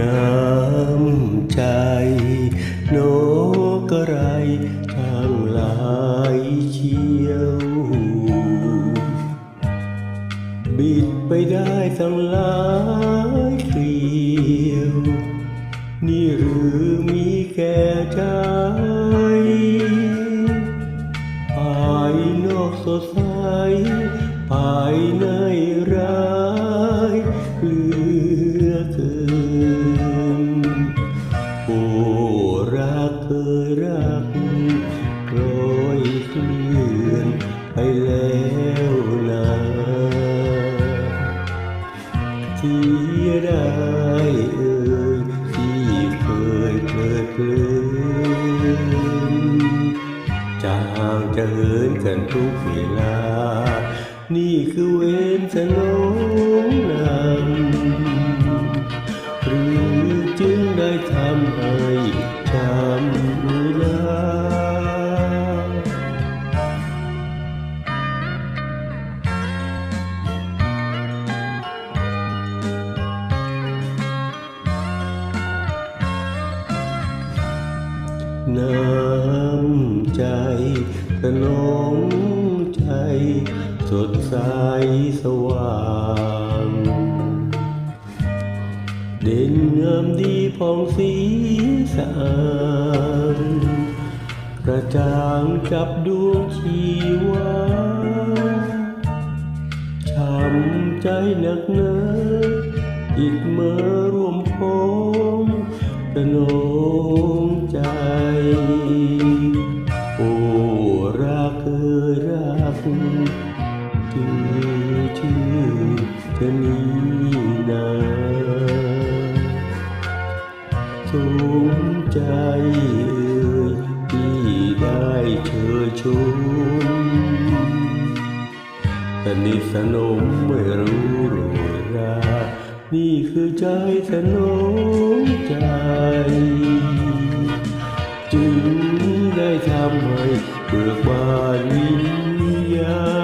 น้ำใจนกกระไรทางหลายเชียว บิดไปได้ทั้งหลายเกลียว นี่หรือมีแก่ใจภายนอกสดใสภายในร้ายเหลือ แล้วนาที่ได้เอ่ยที่เคยเพลิดเพลินจางจะเหินกันทุกเวลา นี่คือเวรสนองนำหรือจึงได้ทำ น้ำใจสนองใจสดใสสว่าง เด่นงามดีผ่องสีสะอาดกระจ่างจับดวงชีวาช้ำใจหนักหนาอีกเมื่อ รักชื่อชื่อเธอนี้นาสมใจเอ่ยที่ได้เชิญชมสนิทสนมไม่รู้โรยรานี่คือใจสนมใจ จึงได้ทำให้เบิกบานวิญ Yeah.